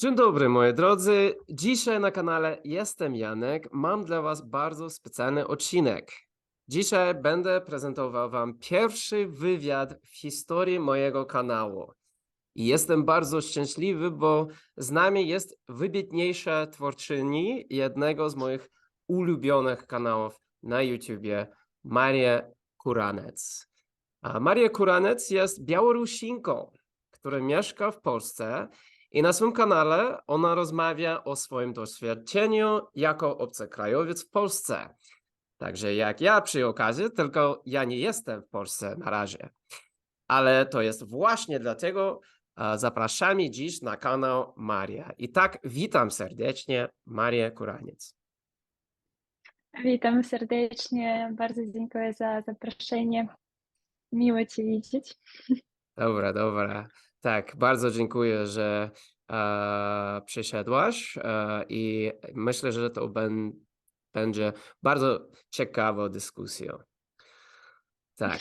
Dzień dobry moi drodzy. Dzisiaj na kanale Jestem Janek. Mam dla Was bardzo specjalny odcinek. Dzisiaj będę prezentował Wam pierwszy wywiad w historii mojego kanału. I jestem bardzo szczęśliwy, bo z nami jest wybitniejsza twórczyni jednego z moich ulubionych kanałów na YouTubie, Maria Kuranec. A Maria Kuranec jest Białorusinką, która mieszka w Polsce i na swoim kanale ona rozmawia o swoim doświadczeniu jako obcokrajowiec w Polsce. Także jak ja przy okazji, tylko ja nie jestem w Polsce na razie. Ale to jest właśnie dlatego zapraszamy dziś na kanał Maria. I tak witam serdecznie Marię Kuraniec. Witam serdecznie, bardzo dziękuję za zaproszenie. Miło Cię widzieć. Dobra, dobra. Tak, bardzo dziękuję, że e, przyszedłaś e, i myślę, że to ben, będzie bardzo ciekawą dyskusją. Tak.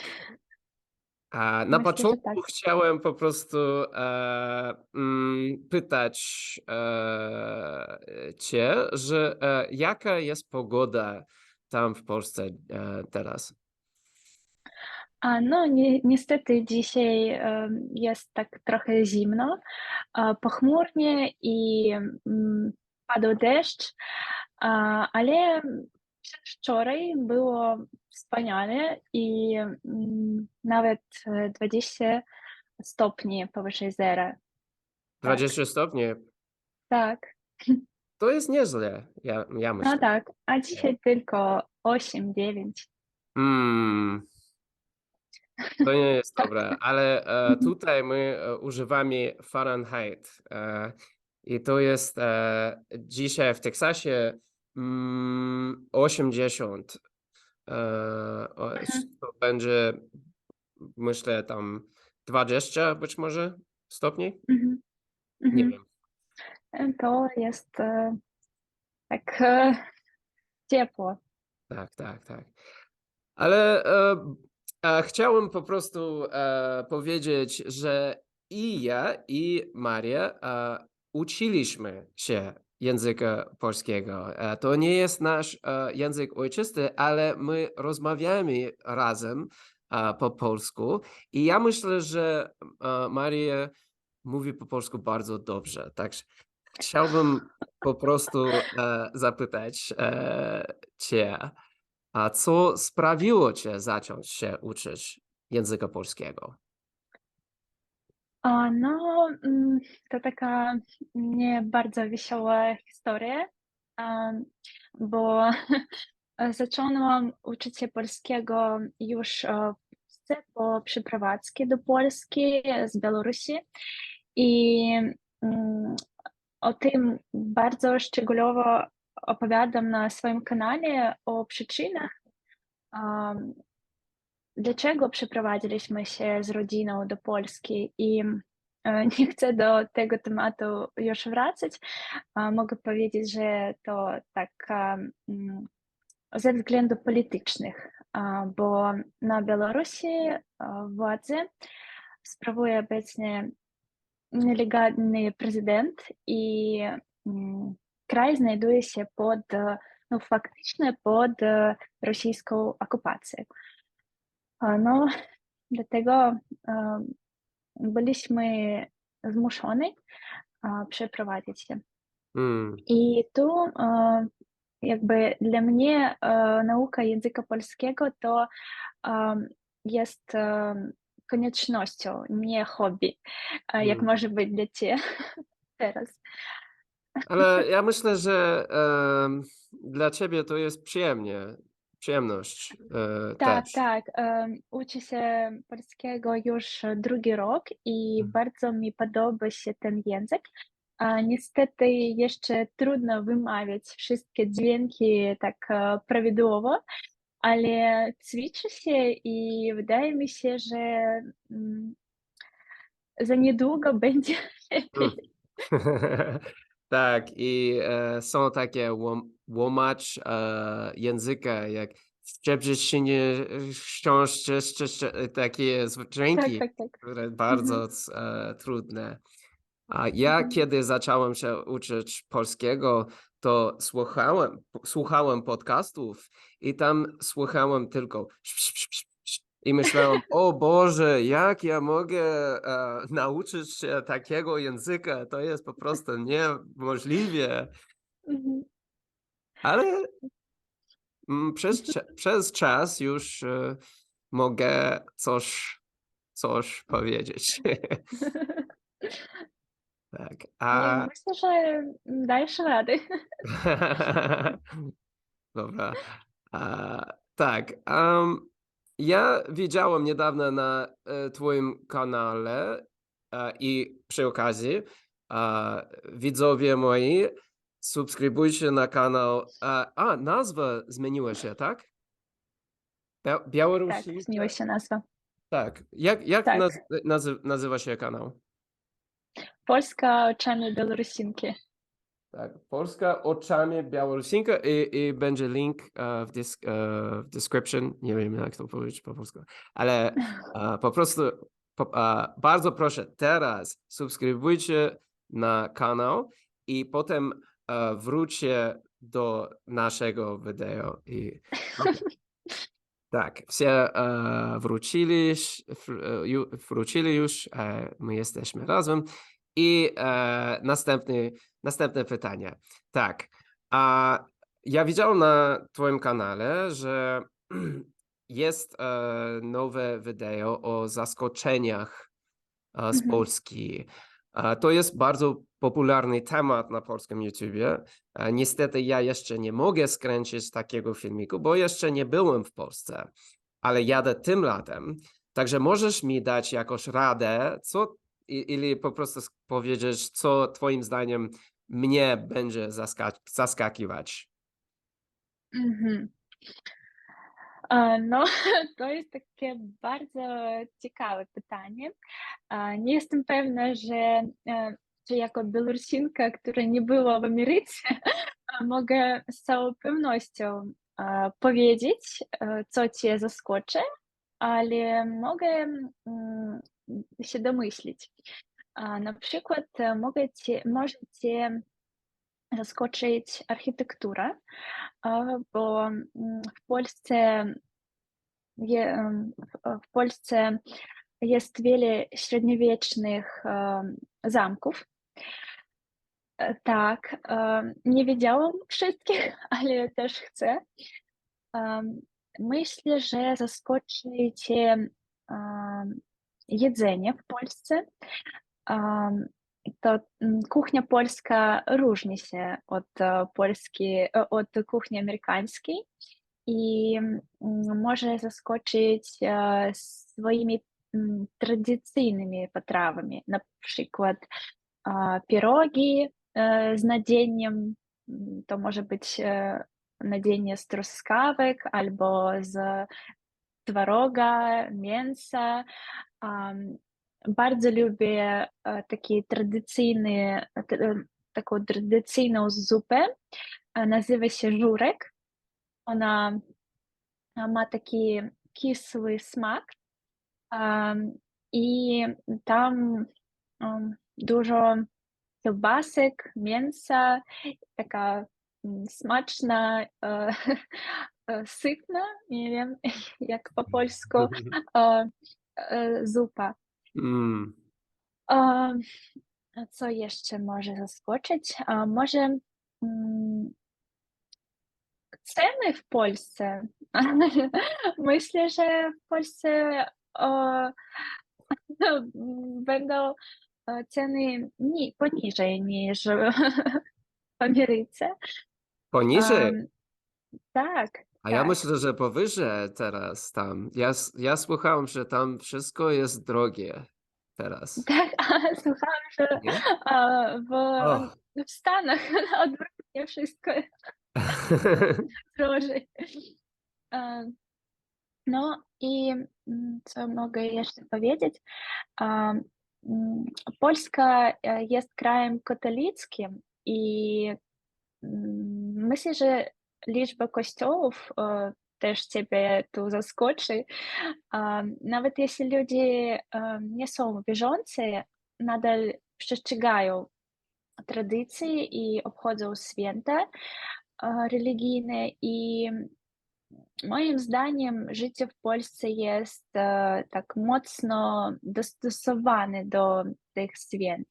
A na Myślę, początku tak. chciałem po prostu e, mm, pytać e, cię, że e, jaka jest pogoda tam w Polsce e, teraz? A no, ni niestety dzisiaj jest tak trochę zimno, pochmurnie i mm, padał deszcz, ale przedwczoraj było wspaniale i mm, nawet e, 20 stopni powyżej zera. Tak, 20 stopni. tak. To jest nieźle, ja, ja myślę. No tak, a dzisiaj tylko 8-9. Mm, to nie jest dobre, ale e, tutaj my e, używamy Fahrenheit e, i to jest e, dzisiaj w Teksasie mm, 80. E, o, Mhm. to będzie, myślę, tam 20 być może stopni? Mhm. Nie Mhm. wiem. To jest e, tak e, ciepło. Tak, tak, tak. Ale e, chciałem po prostu e, powiedzieć, że i ja, i Maria e, uczyliśmy się języka polskiego. E, to nie jest nasz język ojczysty, ale my rozmawiamy razem po polsku i ja myślę, że Maria mówi po polsku bardzo dobrze. Także chciałbym po prostu zapytać cię, a co sprawiło cię zacząć się uczyć języka polskiego? A, no, mm, to taka nie bardzo wesoła historia, bo zaczęłam uczyć się polskiego już e, po przeprowadzce do Polski z Białorusi i mm, o tym bardzo szczegółowo opowiadam na swoim kanale o przyczynach, dlaczego przeprowadziliśmy się z rodziną do Polski i e, nie chcę do tego tematu już wracać. Mogę powiedzieć, że to tak mm, ze względów politycznych, bo na Białorusi e, władzę sprawuje obecnie nielegalny prezydent i mm, kraj znajduje się pod, e, no faktycznie pod e, rosyjską okupacją. A, No, dlatego e, byliśmy zmuszeni e, przeprowadzić się. Mm, I tu e, jakby dla mnie e, nauka języka polskiego to jest koniecznością, nie hobby, e, jak mm. może być dla Ciebie teraz. Ale ja myślę, że em, dla ciebie to jest przyjemnie, przyjemność e, Tak, też. tak. em, Uczę się polskiego już drugi rok i Mm. bardzo mi podoba się ten język. A niestety jeszcze trudno wymawiać wszystkie dźwięki tak e, prawidłowo, ale ćwiczę się i wydaje mi się, że mm, za niedługo będzie Mm. Tak, i e, są takie łom, łomacz e, języka, jak szczebrzeszczenie wciąż takie Tak, dźwięki, tak, tak. które Mhm. bardzo e, trudne. A ja, Mhm. kiedy zacząłem się uczyć polskiego, to słuchałem, słuchałem podcastów i tam słuchałem tylko i myślałem, o Boże, jak ja mogę e, nauczyć się takiego języka? To jest po prostu niemożliwe. Mhm. Ale mm, przez, przez czas już e, mogę coś, coś powiedzieć. Tak. A myślę, że dajesz radę. dobra. A, tak. em, ja widziałem niedawno na e, Twoim kanale e, i przy okazji e, widzowie moi, subskrybujcie na kanał. A, a nazwa zmieniła się, tak? Bia- Tak, Białorusi? zmieniła się nazwa. Tak. Jak, jak Tak. naz nazy nazywa się kanał? Polska oczami Białorusinki. Tak, Polska oczami Białorusinka i, i będzie link e, w, dysk, e, w description. Nie wiem, jak to powiedzieć po polsku, ale e, po prostu po, bardzo proszę, teraz subskrybujcie na kanał i potem wróćcie do naszego wideo. I, tak, wszyscy wrócili, wrócili już, my jesteśmy razem. I następny, następne pytanie. Tak, a ja widziałem na Twoim kanale, że jest e, nowe wideo o zaskoczeniach e, z Mhm. Polski. E, to jest bardzo popularny temat na polskim YouTubie. Niestety ja jeszcze nie mogę skręcić takiego filmiku, bo jeszcze nie byłem w Polsce, ale jadę tym latem. Także możesz mi dać jakąś radę, co ili po prostu powiedzieć, co Twoim zdaniem mnie będzie zaska- zaskakiwać. Mhm. E, No, to jest takie bardzo ciekawe pytanie. E, Nie jestem pewna, że e, czy jako Białorusinka, która nie była w Ameryce, mogę z całą pewnością powiedzieć, co Cię zaskoczy, ale mogę mm, się domyślić. A, Na przykład e, mogę cię, może Cię zaskoczyć architektura, e, bo mm, w Polsce je, em, w- w Polsce jest wiele średniowiecznych em, zamków. E, Tak, em, nie wiedziałam wszystkich, ale też chcę. Mm, e, polskiej, e, od kuchni amerykańskiej i mm, może zaskoczyć e, swoimi mm, tradycyjnymi potrawami, na przykład e, pierogi e, z nadzieniem, mm, to może być e, nadzienie z truskawek albo z twaroga, mięsa. Bardzo lubię e, taki tradycyjny, e, taką tradycyjną zupę. e, Nazywa się żurek. Ona ma taki kisły smak i tam um, dużo kiełbasek, mięsa, taka smaczna, e, e, sytna, nie wiem jak po polsku, e, e, zupa. Mm. A, a co jeszcze może zaskoczyć? A może mm, ceny w Polsce. Myślę, że w Polsce o, będą e, ceny ni, poniżej niż w Ameryce. Poniżej? Am, tak, A ja tak. myślę, że powyżej teraz tam. Ja, ja słuchałem, że tam wszystko jest drogie teraz. Tak, a słuchałam, że a, w, Och. w Stanach odwrotnie wszystko drożej. No i mm, co mogę jeszcze powiedzieć? Mm, Polska e, jest krajem katolickim i mm, myślę, że liczba kościołów e, też Ciebie tu zaskoczy. Nawet jeśli ludzie e, nie są wierzący, nadal przestrzegają tradycji i obchodzą święta e, religijne i moim zdaniem życie w Polsce jest tak mocno dostosowane do tych święt.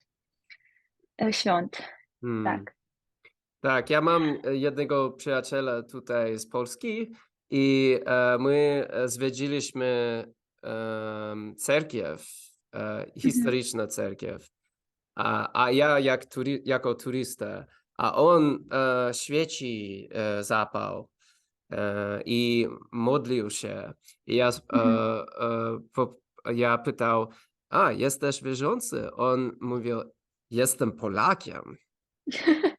e, Świąt, Hmm. tak. Tak, ja mam e, jednego przyjaciela tutaj z Polski i e, my e, zwiedziliśmy em, cerkiew, e, historyczną cerkiew, a, a ja jak tury, jako turysta, a on e, świeci e, zapał e, i modlił się. I ja, e, Mhm. e, po, ja pytał, a jesteś wierzący? On mówił, jestem Polakiem.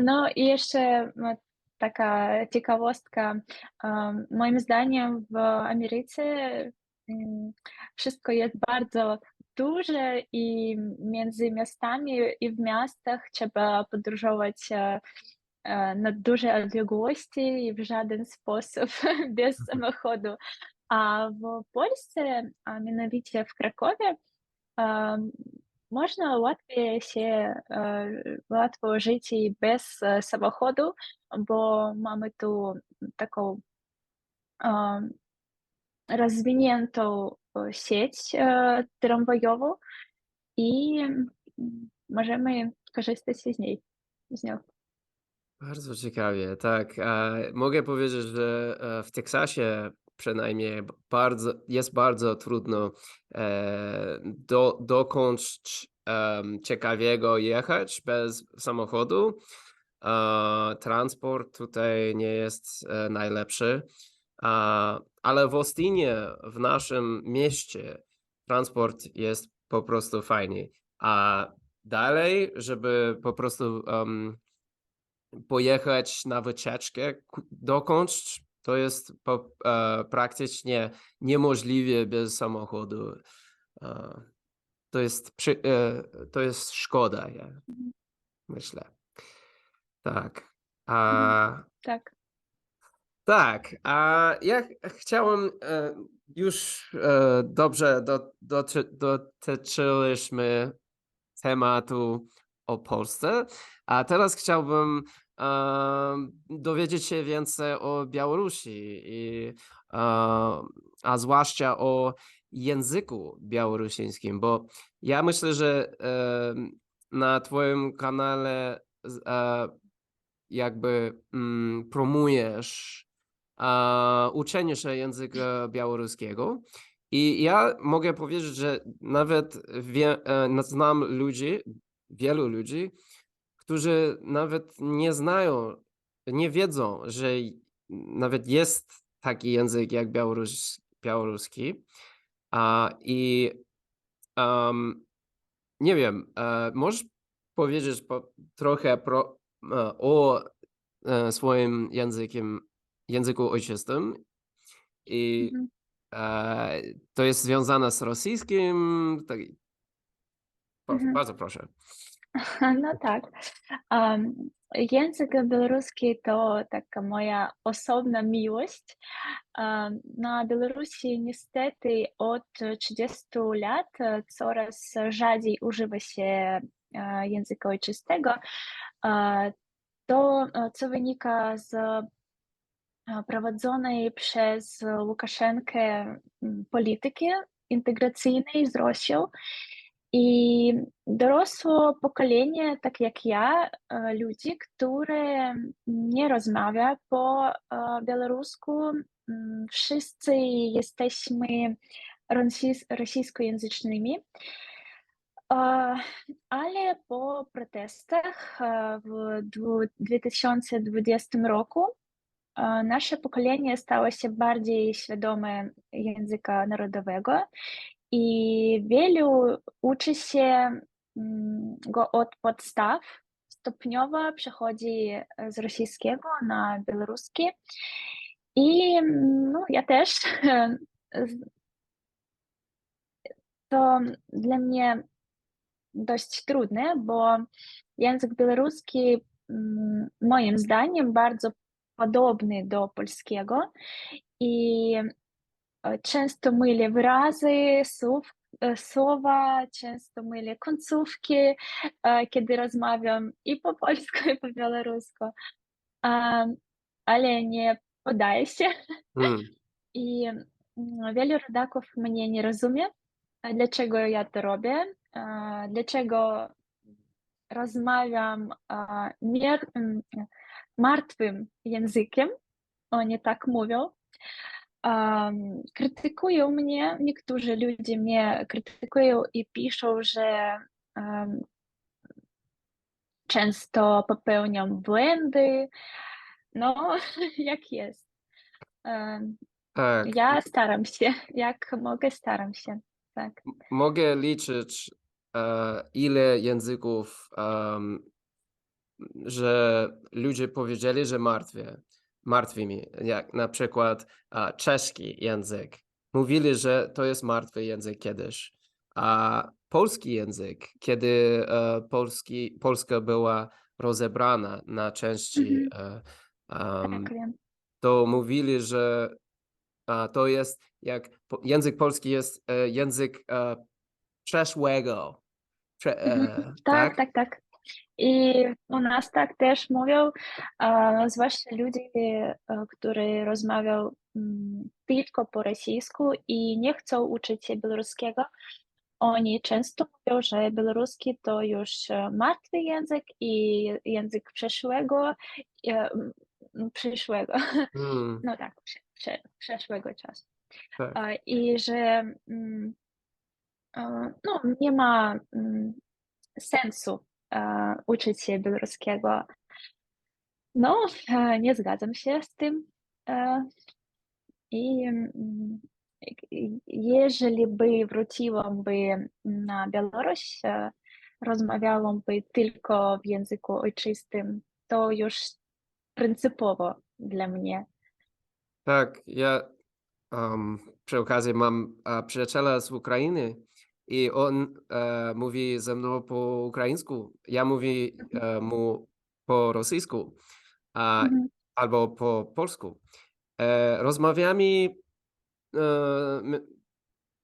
No, taka ciekawostka. em, Moim zdaniem w Ameryce mm, wszystko jest bardzo duże i między miastami i w miastach trzeba podróżować e, e, na duże odległości i w żaden sposób bez samochodu. A w Polsce, a mianowicie w Krakowie, em, Można łatwiej się, e, łatwo żyć i bez e, samochodu, bo mamy tu taką em, rozwiniętą e, sieć e, tramwajową i mm, możemy korzystać z niej. Z nią. Bardzo ciekawie, tak. Mogę powiedzieć, że e, w Teksasie przynajmniej bardzo, jest bardzo trudno e, do, dokądś ciekawiego jechać bez samochodu. E, transport tutaj nie jest e, najlepszy, a, ale w Austinie, w naszym mieście, transport jest po prostu fajny. A dalej, żeby po prostu em, pojechać na wycieczkę dokądś, to jest po, e, praktycznie niemożliwe bez samochodu. E, to jest, przy, e, to jest szkoda, ja Mhm. myślę. Tak. Mhm. A, Tak. tak, a ja ch- chciałem e, już e, dobrze do, doty, dotyczyliśmy tematu o Polsce, a teraz chciałbym dowiedzieć się więcej o Białorusi i e, a zwłaszcza o języku białorusińskim, bo ja myślę, że na twoim kanale e, jakby mm, promujesz e, uczenie się języka białoruskiego. I ja mogę powiedzieć, że nawet wie, na- znam ludzi, wielu ludzi, którzy nawet nie znają, nie wiedzą, że nawet jest taki język jak białorus, białoruski. A, I em, nie wiem, e, możesz powiedzieć po, trochę pro, e, o e, swoim językiem, języku ojczystym i Mhm. to jest związane z rosyjskim. Tak, Mhm. bardzo proszę. No tak. Em, Język białoruski to taka moja osobna miłość. Em, Na Białorusi niestety od 30 lat e, coraz rzadziej używa się e, języka ojczystego. E, To, co wynika z prowadzonej przez Łukaszenkę polityki integracyjnej z Rosją. I dorosło pokolenie, tak jak ja, ludzi, które nie rozmawia po białorusku. Wszyscy jesteśmy rosyjs- rosyjskojęzycznymi. Ale po protestach w dwu- 2020 roku nasze pokolenie stało się bardziej świadome języka narodowego i wielu uczy się mm, go od podstaw. Stopniowo przechodzi z rosyjskiego na białoruski. I mm, no, ja też. To dla mnie dość trudne, bo język białoruski mm, moim zdaniem bardzo podobny do polskiego i często mylię wyrazy, słów, e, słowa, często mylię końcówki, e, kiedy rozmawiam i po polsku, i po białorusku. Ale nie poddaję się. Mm, I wielu rodaków mnie nie rozumie, dlaczego ja to robię, dlaczego rozmawiam mm, martwym językiem, oni tak mówią. Krytykują mnie, niektórzy ludzie mnie krytykują i piszą, że często popełniam błędy. No, jak jest. Tak. Ja staram się, jak mogę, staram się, tak. Mogę liczyć, e, ile języków, że ludzie powiedzieli, że martwie, martwi mi. Jak na przykład a, czeski język. Mówili, że to jest martwy język kiedyś. A polski język, kiedy e, polski, Polska była rozebrana na części, Mhm. e, em, Tak, to mówili, że a, to jest jak po, język polski jest e, język e, przeszłego. Prze, Mhm. e, Tak, tak? tak, tak. I u nas tak też mówią, zwłaszcza ludzie, e, którzy rozmawiają mm, tylko po rosyjsku i nie chcą uczyć się białoruskiego. Oni często mówią, że białoruski to już e, martwy język i język przeszłego, e, przyszłego, Mm, no tak, prze, prze, przeszłego czasu. tak. I że mm, no, nie ma mm, sensu uczyć się białoruskiego. No, e, nie zgadzam się z tym. E, I mm, i- jeżeli by wróciłam by na Białoruś, e, rozmawiałam by tylko w języku ojczystym, to już pryncypowo dla mnie. Tak, ja um, przy okazji mam a, przyjaciela z Ukrainy i on e, mówi ze mną po ukraińsku, ja mówię e, mu po rosyjsku a, Mhm. albo po polsku. E, rozmawiamy e,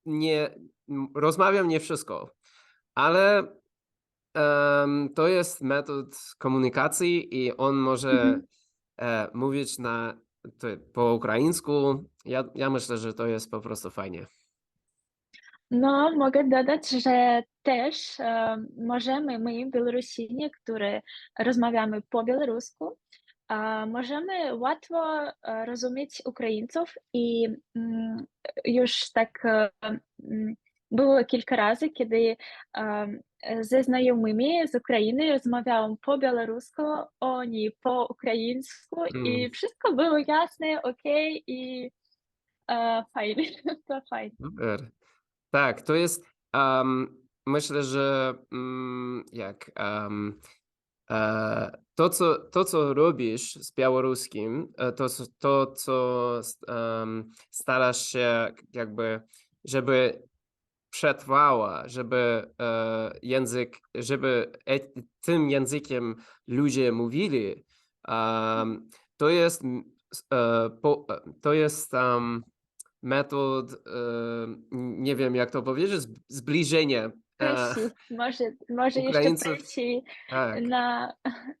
nie, rozmawiam nie wszystko, ale em, to jest metod komunikacji i on może Mhm. e, mówić na to, po ukraińsku. Ja, ja myślę, że to jest po prostu fajnie. No, mogę dodać, że też e, możemy, my, Białorusini, którzy rozmawiamy po białorusku, a możemy łatwo e, rozumieć Ukraińców i mm, już tak e, mm, było kilka razy, kiedy em, ze znajomymi z Ukrainy rozmawiałam po białorusku, oni po ukraińsku Mm, i wszystko było jasne, okej i e, fajnie, to fajnie. super. Tak, to jest. em, myślę, że mm, jak e, to, co, to, co robisz z białoruskim, e, to, to, co em, starasz się jakby, żeby przetrwała, żeby e, język, żeby e, tym językiem ludzie mówili, em, to jest, po, to jest um, metod, e, nie wiem jak to powiedzieć, zb- zbliżenie e, może, może jeszcze prosi Tak, na,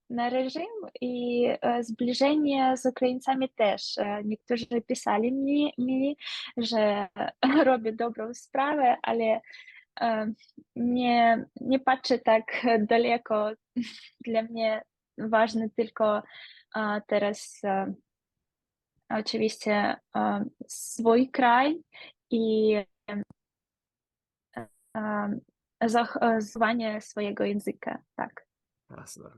na reżim i e, zbliżenie z Ukraińcami też. E, Niektórzy pisali mi, mi, że robię dobrą sprawę, ale nie, nie patrzę tak daleko. Dla mnie ważny tylko teraz oczywiście e, swój kraj i e, e, zachowanie swojego języka, tak. jasne.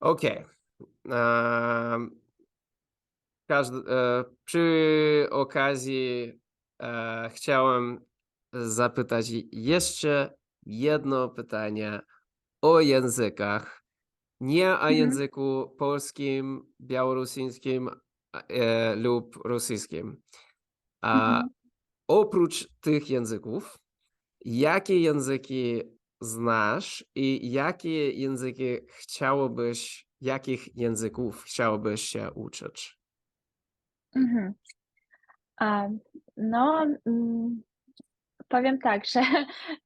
Okej. Em, każdy, przy okazji chciałem zapytać jeszcze jedno pytanie o językach. Nie o Mhm. języku polskim, białorusińskim e, lub rosyjskim. A Mhm. oprócz tych języków, jakie języki znasz i jakie języki chciałobyś, jakich języków chciałobyś się uczyć? Mhm. A, no, mm, powiem tak, że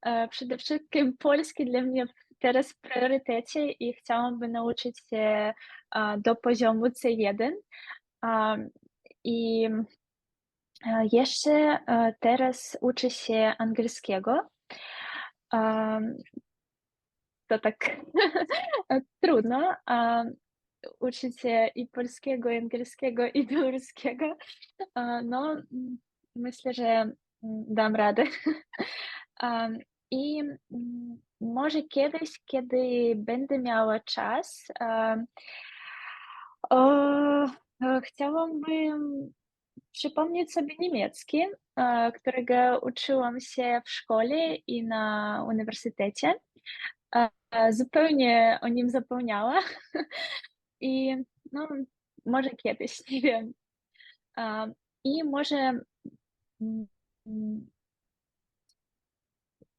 e, przede wszystkim polski dla mnie teraz w priorytecie i chciałabym nauczyć się do poziomu C1. I e, jeszcze e, teraz uczę się angielskiego. To tak trudno. A, uczyć się i polskiego, i angielskiego, i białoruskiego. No, myślę, że mm, dam radę. I mm, może kiedyś, kiedy będę miała czas, e, chciałabym przypomnieć sobie niemiecki, e, którego uczyłam się w szkole i na uniwersytecie. E, Zupełnie o nim zapomniała. I no, może kiedyś, nie wiem. A, I może mm, mm,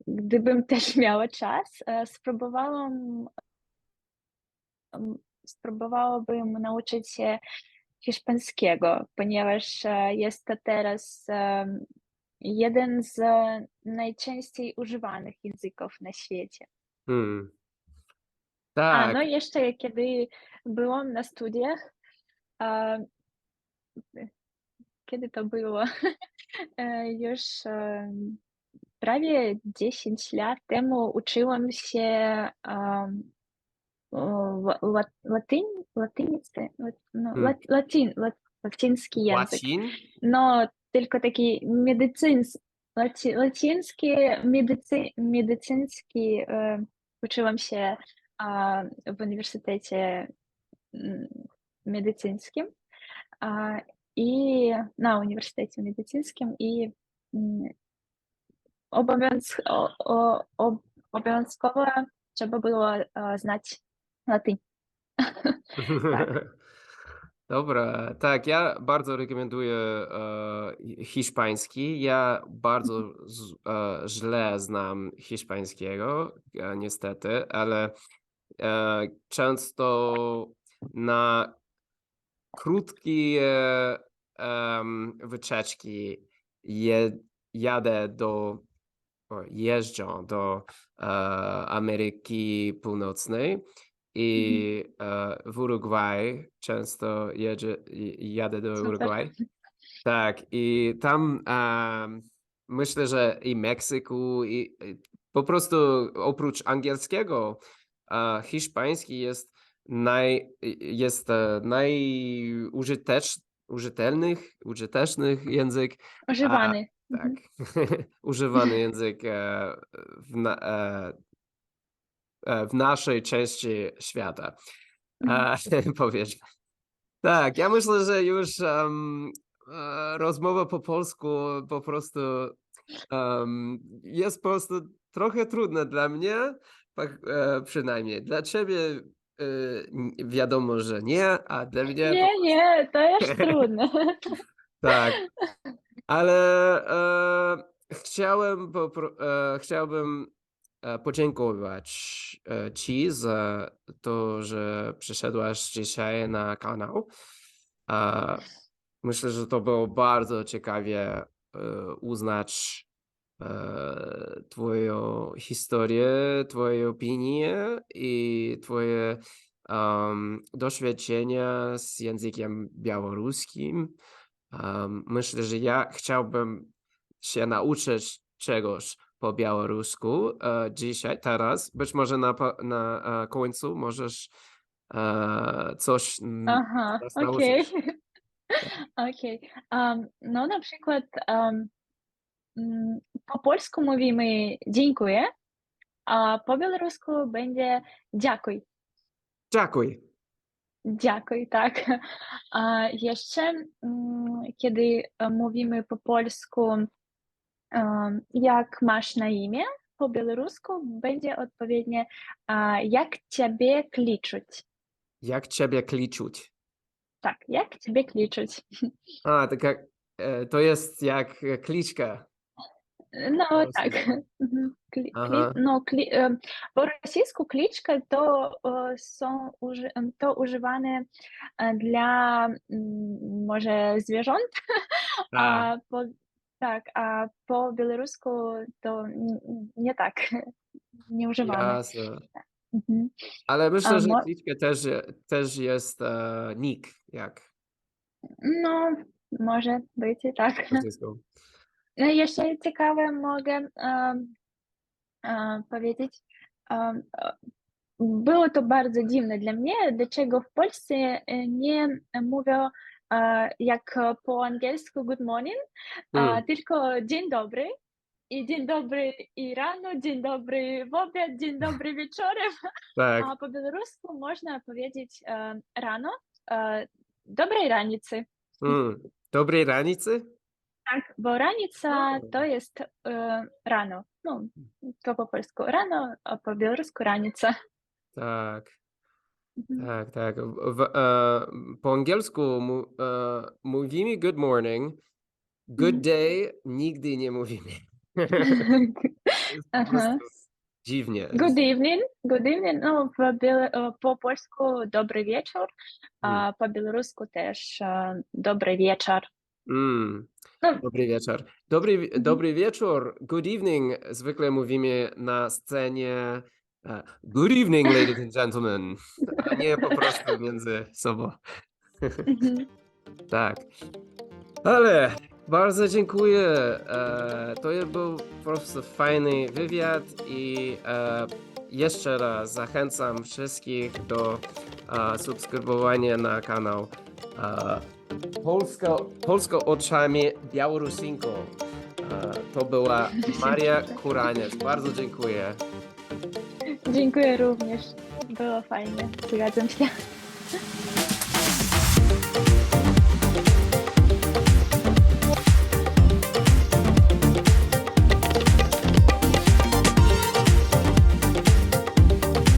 gdybym też miała czas, e, spróbowałam, em, spróbowałabym nauczyć się hiszpańskiego, ponieważ e, jest to teraz em, jeden z najczęściej używanych języków na świecie. Hmm. A, Tak, no jeszcze kiedy byłam na studiach, a, kiedy to było? E, Już prawie 10 lat temu uczyłam się latynicy, lat, Hmm. lat, latin, lat, łaciński język. łacin? No, tylko taki medycyns, laci, łaciński, medycy, medycyński e, uczyłam się a, w uniwersytecie mm, medycyńskim a, i na uniwersytecie medycyńskim i mm, obowiązk, o, o, ob, obowiązkowo trzeba było e, znać latyn. Tak. Dobra, tak, ja bardzo rekomenduję e, hi- hiszpański. Ja bardzo z, e, źle znam hiszpańskiego, e, niestety, ale e, często na krótkie wycieczki je, jadę do, jeżdżę do e, Ameryki Północnej Mhm. I e, w Urugwaj często jedzie, jadę do Super. Urugwaj. Tak, i tam myślę, że i Meksyku, i, po prostu oprócz angielskiego, hiszpański jest naj, jest e, najużytecz, użytelnych, użytecznych język, a, Używany. tak, Mhm. używany język e, w, na, w naszej części świata. E, powiedzmy. Tak, ja myślę, że już e, rozmowa po polsku po prostu em, jest po prostu trochę trudna dla mnie, e, przynajmniej. Dla ciebie e, n- wiadomo, że nie, a dla mnie Nie, po nie, to jest trudne. tak, ale e, chciałem popro, e, chciałbym e, podziękować e, ci za to, że przyszedłaś dzisiaj na kanał. Myślę, że to było bardzo ciekawie e, uznać e, Twoją historię, Twoje opinie i Twoje um, doświadczenia z językiem białoruskim. Um, myślę, że ja chciałbym się nauczyć czegoś po białorusku e, dzisiaj, teraz. Być może na, na e, końcu możesz e, coś mm, Aha, okej. Tak. Okej. Am, no na przykład mm, po polsku mówimy dziękuję, a po białorusku będzie dziękuj. Dziękuję. Dziękuj, tak. A jeszcze mm, kiedy mówimy po polsku jak masz na imię, po białorusku będzie odpowiednie jak ciebie kliczyć. Jak ciebie kliczyć? Tak, jak ciebie kliczyć. A, tak jak, e, to jest jak kliczka. No tak. Mhm. Kli, kli, no, kli, po rosyjsku kliczka to są to używane e, dla mm, może zwierząt, A, a po, tak, a po białorusku to n- nie tak, nie używamy. jasne. Mhm. Ale myślę, A że mo- też, też jest e, nick, jak No, może być i tak. po rosyjsku. No i jeszcze ciekawe mogę em, e, powiedzieć. em, e, Było to bardzo dziwne dla mnie, dlaczego w Polsce e, nie mówią e, jak po angielsku good morning, Mm, tylko dzień dobry. I dzień dobry i rano, dzień dobry w obiad, dzień dobry wieczorem. tak. A po białorusku można powiedzieć e, rano, e, dobrej ranicy. Mm. Dobrej ranicy? Tak, bo ranica to jest e, rano. No, to po polsku rano, a po białorusku ranica. Tak. Tak, tak. W, e, po angielsku mu, e, mówimy good morning, good Mhm. day nigdy nie mówimy. Po Aha. prostu dziwnie. Good evening, good evening. No, w biel- e, po polsku dobry wieczór, Mm. a po białorusku też e, dobry wieczór. Mm. No, Dobry wieczór. Dobry, Mhm. dobry wieczór. Good evening. Zwykle mówimy na scenie Good evening, ladies and gentlemen. A nie po prostu między sobą. mhm. Tak. Ale bardzo dziękuję. E, to był po prostu fajny wywiad i e, jeszcze raz zachęcam wszystkich do e, subskrybowania na kanał e, Polsko, oczami Białorusinką. E, to była Maria Kuraniec. Bardzo dziękuję. Dziękuję również. Było fajnie. Zgadzam się.